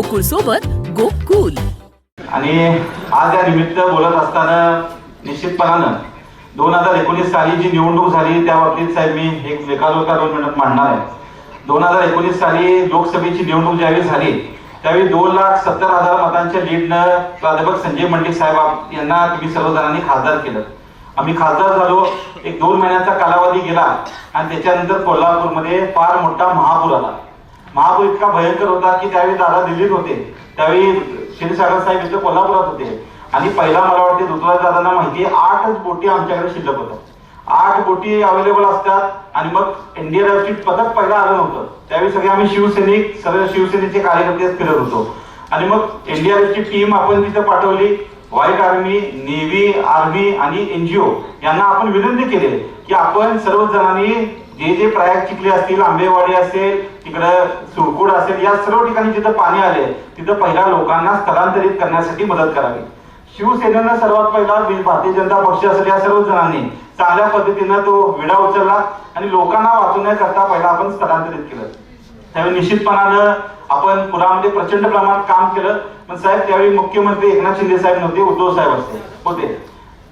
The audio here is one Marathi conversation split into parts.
गोकुळ सोबत गोकुल. आणि आज या निमित्त बोलत असताना निश्चितपणानं दोन हजार एकोणीस साली जी निवडणूक झाली त्या बाबतीत साहेब मी एक एकादोका दोन मिनिट मांडणार आहे. दोन हजार एकोणीस साली लोकसभेची निवडणूक ज्यावेळी झाली त्यावेळी दोन लाख सत्तर हजार मतांच्या लीडनं प्राध्यापक संजय मंडिक साहेब यांना तुम्ही सर्वजणांनी खासदार केलं. आम्ही खासदार झालो एक दोन महिन्याचा कालावधी गेला आणि त्याच्यानंतर कोल्हापूरमध्ये फार मोठा महापूर आला. महापूर इतका भयंकर होता की त्यावेळी दादा दिल्लीत होते. त्यावेळी क्षीरसागर साहेब इथं कोल्हापुरात होते. आणि पहिला मला वाटते ऋतुराज दादांना माहिती आठच बोटी आमच्याकडे शिल्लक होत्या आठ बोटी अवेलेबल असतात आणि मग एनडीआरएफची पथक पहिला आलं नव्हतं. त्यावेळी सगळे आम्ही शिवसैनिक सगळे शिवसेनेचे कार्यकर्ते फिरत होतो. आणि मग एनडीआरएफची टीम आपण तिथं पाठवली. व्हाईट आर्मी नेव्ही आर्मी आणि एनजीओ यांना आपण विनंती केली की आपण सर्व जणांनी जे जे प्रयाग चिखले असतील आंबेवाडी असेल तिकडं सुळकूड असेल या सर्व ठिकाणी जिथं पाणी आले तिथं पहिल्या लोकांना स्थलांतरित करण्यासाठी मदत करावी. शिवसेनेनं सर्वात पहिला भारतीय जनता पक्ष असेल या सर्व जणांनी चांगल्या पद्धतीनं तो विडा उचलला आणि लोकांना वाचवण्याकरता पहिला आपण स्थलांतरित केलं. त्यावेळी निश्चितपणानं आपण पुरामध्ये प्रचंड प्रमाणात काम केलं. पण साहेब त्यावेळी मुख्यमंत्री एकनाथ शिंदे साहेब नव्हते उद्धव साहेब असते होते.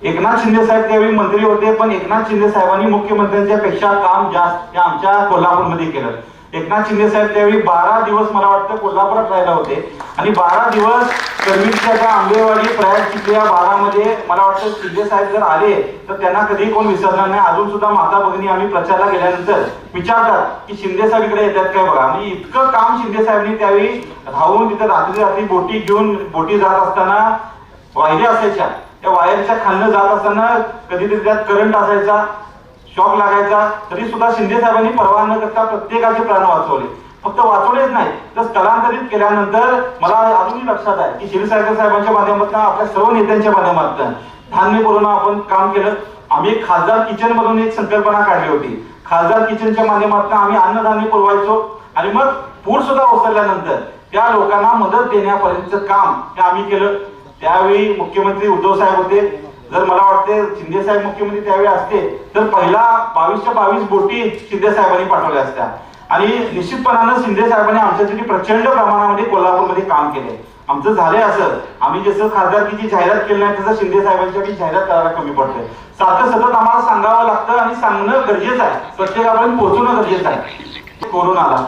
एकनाथ शिंदे साहेब त्यावेळी मंत्री होते पण एकनाथ शिंदे साहेबांनी मुख्यमंत्र्यांच्या पेक्षा काम जास्त आमच्या कोल्हापूरमध्ये केलं. एकनाथ शिंदे साहेब त्यावेळी बारा दिवस मला वाटतं कोल्हापुरात राहिला होते. आणि बारा दिवस करवीरच्या त्या आंबेवाडी प्रयाग चिखल्या बारामध्ये मला वाटतं शिंदे साहेब जर आले तर त्यांना कधी कोण विसरणार नाही. अजून सुद्धा माता भगिनी आम्ही प्रचारला गेल्यानंतर विचारतात की शिंदे साहेब इकडे येतात काय बघा. आणि इतकं काम शिंदे साहेबांनी त्यावेळी राहून तिथे रात्री रात्री बोटी घेऊन बोटी जात असताना वायऱ्या असायच्या. त्या वायरच्या खालनं जात असताना कधीतरी त्यात करंट असायचा. शॉक लागायचा तरी सुद्धा शिंदे साहेबांनी परवा न करता प्रत्येकाचे प्राण वाचवले. फक्त वाचवलेच नाही तर स्थलांतरित केल्यानंतर मला अजूनही लक्षात आहे की क्षीरसागर साहेबांच्या माध्यमातून आपल्या सर्व नेत्यांच्या माध्यमातून धान्य पुरवून आपण काम केलं. आम्ही खासदार किचन मधून एक संकल्पना काढली होती. खासदार किचनच्या माध्यमातून आम्ही अन्नधान्य पुरवायचो आणि मग पूर सुद्धा ओसरल्यानंतर त्या लोकांना मदत देण्यापर्यंतचं काम हे आम्ही केलं. त्यावेळी मुख्यमंत्री उद्धव साहेब होते. जर मला वाटते शिंदे साहेब मुख्यमंत्री त्यावेळी असते तर पहिला बावीसच्या बावीस बोटी शिंदे साहेबांनी पाठवल्या असत्या. आणि निश्चितपणानं शिंदे साहेबांनी आमच्यासाठी प्रचंड प्रमाणामध्ये कोल्हापूरमध्ये काम केले आमचं झालंय असं. आम्ही जसं खासदारकीची जाहिरात केली नाही तसं शिंदे साहेबांच्यासाठी जाहिरात करायला कमी पडतंय. सारखं सतत आम्हाला सांगावं लागतं आणि सांगणं गरजेचं आहे. प्रत्येकापर्यंत पोहोचवणं गरजेचं आहे. कोरोना आला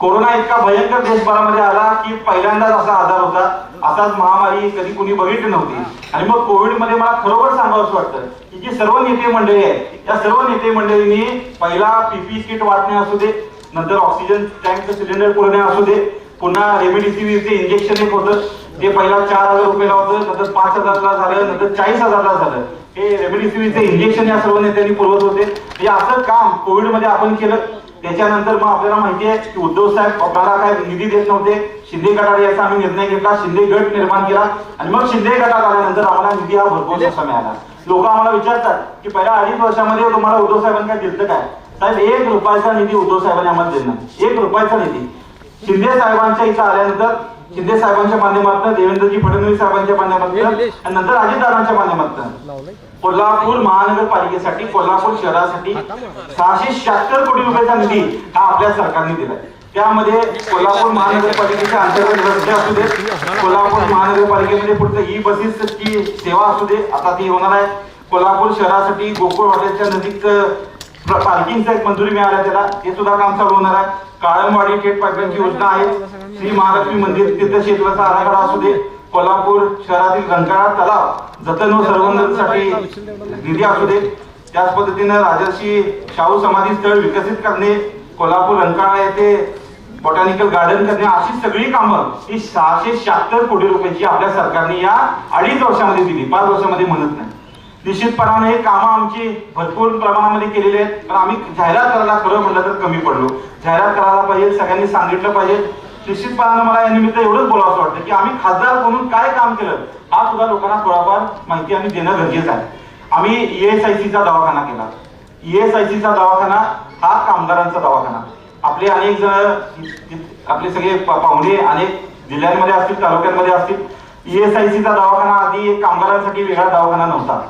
कोरोना इतका भयंकर देशभरामध्ये आला की पहिल्यांदाच असा आजार होता. असाच महामारी कधी कुणी बघितली नव्हती. आणि मग कोविडमध्ये मला खरोखर सांगावंच वाटतं की जी सर्व नेते मंडळी आहेत या सर्व नेते मंडळींनी पहिला पीपी किट वाटणे असू दे नंतर ऑक्सिजन टँकचं सिलेंडर पुरवणे असू दे पुन्हा रेमडेसिवीरचे इंजेक्शन एक होतं ते पहिला चार हजार रुपयाला होतं नंतर पाच हजारला झालं नंतर चाळीस हजारला झालं. हे रेमडेसिवीरचे इंजेक्शन या सर्व नेत्यांनी पुरवत होते. हे असं काम कोविडमध्ये आपण केलं. त्याच्यानंतर मग आपल्याला माहिती आहे की उद्धव साहेब आपल्याला काय निधी देत नव्हते. शिंदे गटात याचा आम्ही निर्णय घेतला. शिंदे गट निर्माण केला. आणि मग शिंदे गटात आल्यानंतर आम्हाला निधी हा भरपूर असा मिळाला. लोक आम्हाला विचारतात की पहिल्या अडीच वर्षामध्ये तुम्हाला उद्धव साहेबांनी काय दिलं काय? साहेब एक रुपयाचा निधी उद्धव साहेबांनी आम्हाला दिला एक रुपयाचा निधी. शिंदे साहेबांच्या इथं आल्यानंतर शिंदे साहेबांच्या माध्यमातून देवेंद्रजी फडणवीस साहेबांच्या माध्यमातून आणि नंतर अजितदादांच्या माध्यमातून. कोल्हापूर महानगरपालिकेसाठी कोल्हापूर शहरासाठी सहाशे शहात्तर कोटी रुपयाचा निधी हा आपल्या सरकारने दिलाय. त्यामध्ये कोल्हापूर महानगरपालिकेच्या अंतर्गत रस्ते असू दे कोल्हापूर महानगरपालिकेमध्ये पुढचं ई बसेसची सेवा असू दे आता ती होणार आहे. कोल्हापूर शहरासाठी गोकुळ हॉटेलच्या नजीक पार्किंगचा एक मंजुरी मिळाल्या त्याला. ते सुद्धा काम चालू होणार आहे. काळमवाडी थेट पाईपलाईनची योजना आहे. श्री महालक्ष्मी मंदिर तीर्थक्षेत्राचा आराखडा असू दे. कोल्हापूर शहरातील रंकाळा तलाव जतन व सर्वसाठी निधी असू दे. त्याच पद्धतीनं राजर्षी शाहू समाधी स्थळ विकसित करणे कोल्हापूर रंकाळा येथे बॉटॅनिकल गार्डन करणे अशी सगळी कामं ही सहाशे शहात्तर कोटी रुपयाची आपल्या सरकारने या अडीच वर्षामध्ये दिली. पाच वर्षामध्ये म्हणत नाही. निश्चितपणाने हे कामं आमची भरपूर प्रमाणामध्ये केलेली आहेत. पण आम्ही जाहिरात करायला खरं म्हटलं तर कमी पडलो. जाहिरात करायला पाहिजे सगळ्यांनी सांगितलं पाहिजे. निश्चितपणानं मला या निमित्त एवढंच बोलावं वाटतं की आम्ही खासदार म्हणून काय काम केलं हा सुद्धा लोकांना थोडाफार माहिती आम्ही देणं गरजेचं आहे. आम्ही ईएसआयसीचा दवाखाना केला. ईएसआयसीचा दवाखाना हा कामगारांचा दवाखाना. आपले अनेक जण आपले सगळे पाहुणे अनेक जिल्ह्यांमध्ये असतील तालुक्यांमध्ये असतील. ईएसआयसीचा दवाखाना आधी एक कामगारांसाठी वेगळा दवाखाना नव्हता.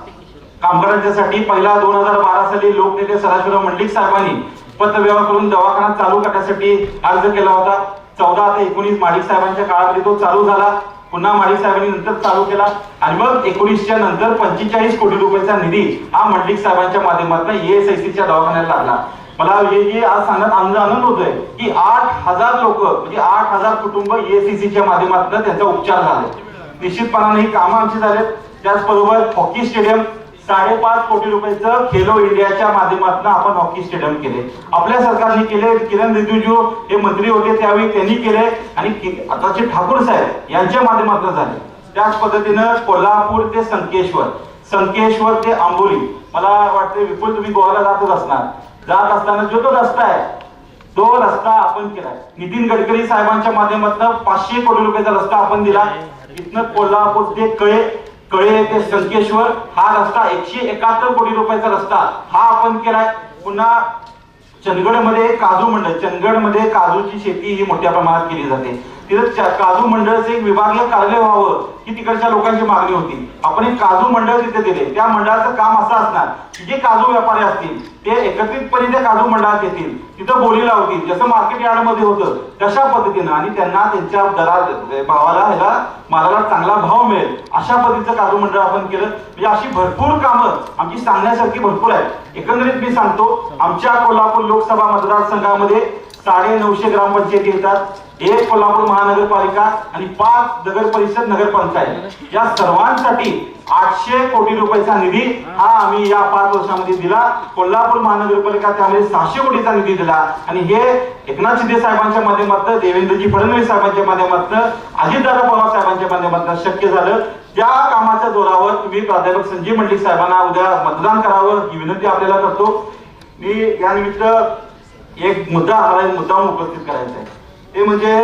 कामगारांच्यासाठी पहिला दोन हजार बारा साली लोकनेते सदाशिवराव मंडलिक साहेबांनी पत्रव्यवहार करून दवाखाना चालू करण्यासाठी अर्ज केला होता. चौदा ते एकोणीस माडिक साहेबांच्या काळामध्ये तो चालू झाला. पुन्हा माडिक साहेबांनी नंतर चालू केला. आणि मग एकोणीसच्या नंतर पंचेचाळीस कोटी रुपयाचा निधी हा मंडलिक साहेबांच्या माध्यमातून एएसआयसीच्या दवाखान्यात लागला. मला हे जे आज सांगण्यात आनंद आनंद होतोय की आठ हजार लोक म्हणजे आठ हजार कुटुंब ईएससीच्या माध्यमातून त्यांचा उपचार झाले. निश्चितपणाने ही कामं आमची झालेत. त्याचबरोबर हॉकी स्टेडियम साडेपाच कोटी रुपयाचं खेलो इंडियाच्या माध्यमातून आपण हॉकी स्टेडियम केले. आपल्या सरकारने केले किरण रिजिजू हे मंत्री होते त्यावेळी त्यांनी केले. आणि आताचे ठाकूर साहेब यांच्या माध्यमातून झाले. त्याच पद्धतीनं कोल्हापूर ते संकेश्वर. संकेश्वर ते आंबोली. मला वाटते विपुल तुम्ही गोव्याला जातच असणार. जात असताना जो तो रस्ता आहे तो रस्ता आपण केला नितीन गडकरी साहेबांच्या माध्यमातून पाचशे कोटी रुपयाचा रस्ता आपण दिला. इथनं कोल्हापूर ते कळे कळे ते संकेश्वर हा रस्ता एकशे एकाहत्तर कोटी रुपयाचा रस्ता. हा आपण केलाय. पुन्हा चंदगडमध्ये काजू मंडळ चंदगडमध्ये काजूची शेती ही मोठ्या प्रमाणात केली जाते. तिथं काजू मंडळाचं एक विभागीय कार्यालय व्हावं ही तिकडच्या लोकांची मागणी होती. आपण एक काजू मंडळ तिथे दिले. त्या मंडळाचं काम असं असणार की जे काजू व्यापारी असतील ते एकत्रितपणे त्या काजू मंडळात येतील तिथं बोली लावतील जसं मार्केट यार्डमध्ये होतं तशा पद्धतीनं आणि त्यांना त्यांच्या दरात भावाला ह्याला मालाला चांगला भाव मिळेल अशा पद्धतीचं काजू मंडळ आपण केलं. म्हणजे अशी भरपूर कामं आमची सांगण्यासारखी भरपूर आहेत. एकंदरीत मी सांगतो आमच्या कोल्हापूर लोकसभा मतदारसंघामध्ये साडे नऊशे ग्रामपंचायती येतात. एक कोल्हापूर महानगरपालिका आणि पाच नगर परिषद नगरपंचायत. या सर्वांसाठी आठशे कोटी रुपयाचा निधी हा आम्ही या पाच वर्षामध्ये दिला. कोल्हापूर महानगरपालिका त्यामध्ये सहाशे कोटीचा निधी दिला. आणि हे एकनाथ शिंदे साहेबांच्या माध्यमातून देवेंद्रजी फडणवीस साहेबांच्या माध्यमातून अजितदादा पवार साहेबांच्या माध्यमातून शक्य झालं. त्या कामाच्या जोरावर तुम्ही प्राध्यापक संजीव मंडलिक साहेबांना उद्या मतदान करावं ही विनंती आपल्याला करतो. मी यानिमित्त एक मुद्दा आम्हाला एक मुद्दा उपस्थित करायचा आहे. ते म्हणजे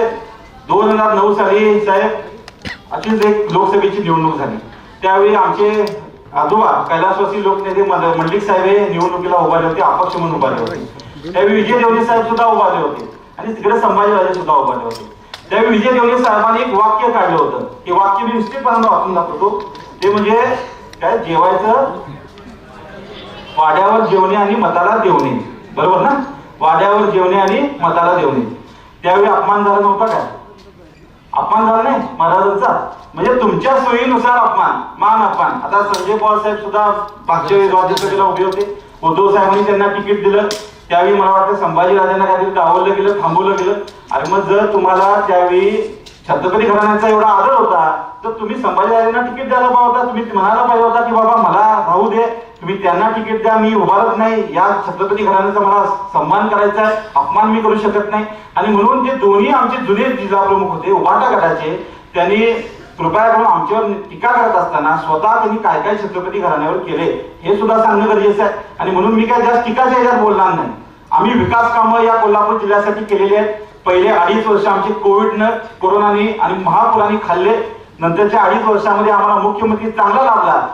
दोन हजार नऊ साली साहेब अशीच एक लोकसभेची निवडणूक झाली. त्यावेळी आमचे आजोबा कैलासवासी लोकनेते मंडलिक साहेब हे निवडणुकीला उभारले होते अपक्ष म्हणून उभारले होते. त्यावेळी विजय देवणे साहेब सुद्धा उभारले होते आणि तिकडे संभाजीराजे सुद्धा उभारले होते. त्यावेळी विजय देवणे साहेबांनी एक वाक्य काढलं होतं. ते वाक्य मी निश्चितपणानं वाचून दाखवतो. ते म्हणजे काय जेवायचं? वाड्यावर जेवणे आणि मताला देवणे. बरोबर ना? वाड्यावर जेवणे आणि मताला देवणे. त्यावेळी अपमान झाला नव्हता काय? अपमान झाला नाही? महाराजांचा? म्हणजे तुमच्या सोयीनुसार अपमान मान अपमान. आता संजय पवार साहेब सुद्धा मागच्या वेळी राज्यसभेला उभे होते. उद्धव साहेबांनी त्यांना तिकीट दिलं. त्यावेळी मला वाटतं संभाजीराजांना काहीतरी डावलं गेलं थांबवलं गेलं. आणि मग जर तुम्हाला त्यावेळी छत्रपती घराण्याचा एवढा आदर होता तर तुम्ही संभाजीराजांना तिकीट द्यायला पाहिजे होता तुम्ही म्हणायला पाहिजे होता की बाबा मला राहू दे. तुम्ही त्यांना तिकीट द्या मी उभारत नाही. या छत्रपती घराण्याचा मला सन्मान करायचा आहे अपमान मी करू शकत नाही. आणि म्हणून जे दोन्ही आमचे जुने जिल्हा प्रमुख होते उभाटा गटाचे त्यांनी कृपया करून आमच्यावर टीका करत असताना स्वतः त्यांनी काय काय छत्रपती घराण्यावर केले हे सुद्धा सांगणं गरजेचं आहे. आणि म्हणून मी काय जास्त टीकाच्या ह्याच्यात बोलणार नाही. आम्ही विकास कामं या कोल्हापूर जिल्ह्यासाठी केलेली आहेत. पहिले अडीच वर्ष आमचे कोविडनं कोरोनाने आणि महापुराने खाल्ले. नंतरच्या अडीच वर्षामध्ये आम्हाला मुख्यमंत्री चांगला लाभला.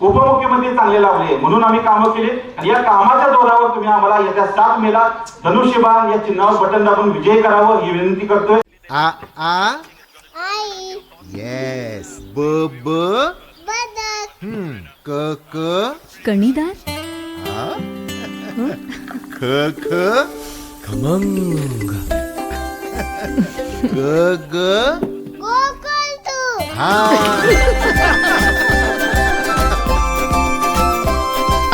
उपमुख्यमंत्री चांगले लाभले म्हणून आम्ही कामं केली. आणि या कामाच्या जोरावर तुम्ही आम्हाला येत्या सात मेला धनुष्यबाण या चिन्हावर बटन दाबून विजय करावं ही विनंती करतोय. आ आ? आई. येस ब ब? बदक. हम्म. क क? कणीदार? आ? ख ख? खमंग. ग ग? हा.